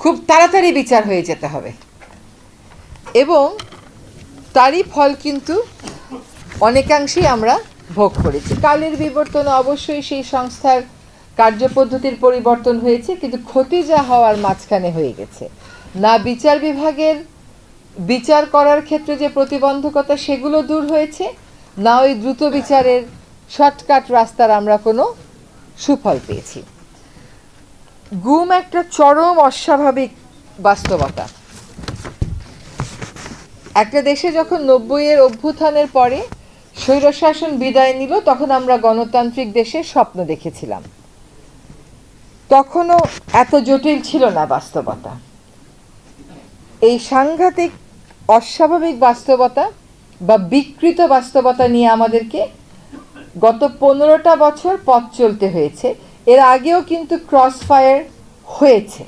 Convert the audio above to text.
খুব তাড়াতাড়ি বিচার হয়ে যেতে হবে। এবং তারই ফল কিন্তু অনেকাংশেই আমরা ভোগ করেছি। কালের বিবর্তন অবশ্যই সেই সংস্থার কার্যপদ্ধতির পরিবর্তন হয়েছে, কিন্তু ক্ষতি যা হওয়ার মাঝখানে হয়ে গেছে। না বিচার বিভাগের বিচার করার ক্ষেত্রে যে প্রতিবন্ধকতা, সেগুলো দূর হয়েছে, না ওই দ্রুত বিচারের শর্টকাট রাস্তার আমরা কোনো সুফল পেয়েছি। গুম একটা চরম অস্বাভাবিক বাস্তবতা। একটা দেশে যখন নব্বইয়ের অভ্যুত্থানের পরে স্বৈরশাসন বিদায় নিল, তখন আমরা গণতান্ত্রিক দেশের স্বপ্ন দেখেছিলাম। তখনও এত জটিল ছিল না বাস্তবতা। এই সাংঘাতিক অস্বাভাবিক বাস্তবতা বা বিকৃত বাস্তবতা নিয়ে আমাদেরকে গত পনেরোটা বছর পথ চলতে হয়েছে। এর আগেও কিন্তু ক্রস ফায়ার হয়েছে।